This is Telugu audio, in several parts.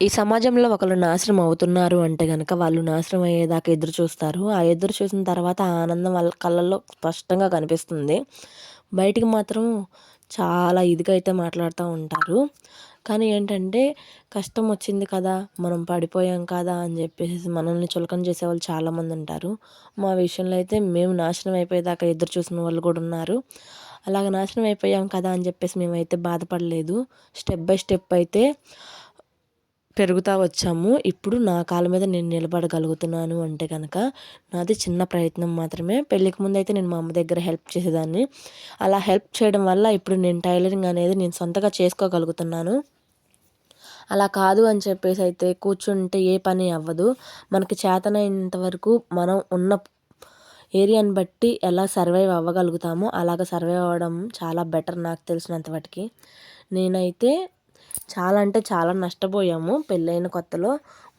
ఈ సమాజంలో ఒకరు నాశనం అవుతున్నారు అంటే కనుక వాళ్ళు నాశనం అయ్యేదాకా ఎదురు చూస్తారు. ఆ ఎదురు చూసిన తర్వాత ఆ ఆనందం వాళ్ళ కళ్ళల్లో స్పష్టంగా కనిపిస్తుంది. బయటికి మాత్రం చాలా ఇదిగా అయితే మాట్లాడుతూ ఉంటారు. కానీ ఏంటంటే కష్టం వచ్చింది కదా మనం పడిపోయాం కదా అని చెప్పేసి మనల్ని చులకన చేసేవాళ్ళు చాలామంది ఉంటారు. మా విషయంలో అయితే మేము నాశనం అయిపోయేదాకా ఎదురు చూసిన వాళ్ళు కూడా ఉన్నారు. అలాగ నాశనం అయిపోయాం కదా అని చెప్పేసి మేమైతే బాధపడలేదు. స్టెప్ బై స్టెప్ అయితే పెరుగుతూ వచ్చాము. ఇప్పుడు నా కాళ్ళ మీద నేను నిలబడగలుగుతున్నాను అంటే కనుక నాది చిన్న ప్రయత్నం మాత్రమే. పెళ్ళికి ముందు అయితే నేను మా అమ్మ దగ్గర హెల్ప్ చేసేదాన్ని. అలా హెల్ప్ చేయడం వల్ల ఇప్పుడు నేను టైలరింగ్ అనేది నేను సొంతగా చేసుకోగలుగుతున్నాను. అలా కాదు అని చెప్పేసి అయితే కూర్చుంటే ఏ పని అవ్వదు. మనకి చేతనైనంత వరకు మనం ఉన్న ఏరియాని బట్టి ఎలా సర్వైవ్ అవ్వగలుగుతామో అలాగ సర్వైవ్ అవ్వడం చాలా బెటర్ నాకు తెలిసినంత వాటికి నేనైతే చాలా అంటే చాలా నష్టపోయాము. పెళ్ళైన కొత్తలో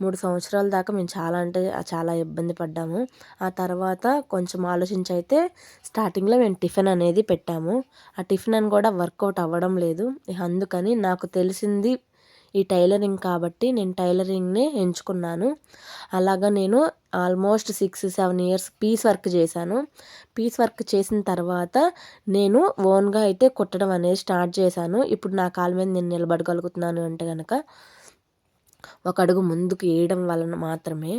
మూడు సంవత్సరాల దాకా మేము చాలా అంటే చాలా ఇబ్బంది పడ్డాము. ఆ తర్వాత కొంచెం ఆలోచించి అయితే స్టార్టింగ్లో మేము టిఫిన్ అనేది పెట్టాము. ఆ టిఫిన్ అని కూడా వర్కౌట్ అవ్వడం లేదు. అందుకని నాకు తెలిసింది ఈ టైలరింగ్ కాబట్టి నేను టైలరింగ్నే ఎంచుకున్నాను. అలాగా నేను almost six seven years piece work చేశాను. పీస్ వర్క్ చేసిన తర్వాత నేను ఓన్గా అయితే కుట్టడం అనేది స్టార్ట్ చేశాను. ఇప్పుడు నా కాళ్ళ మీద నేను నిలబడగలుగుతున్నాను అంటే కనుక ఒక అడుగు ముందుకు వేయడం వలన మాత్రమే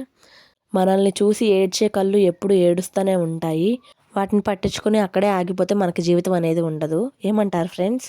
మనల్ని చూసి ఏడ్చే కళ్ళు ఎప్పుడు ఏడుస్తూనే ఉంటాయి. వాటిని పట్టించుకొని అక్కడే ఆగిపోతే మనకి జీవితం అనేది ఉండదు. ఏమంటారు ఫ్రెండ్స్?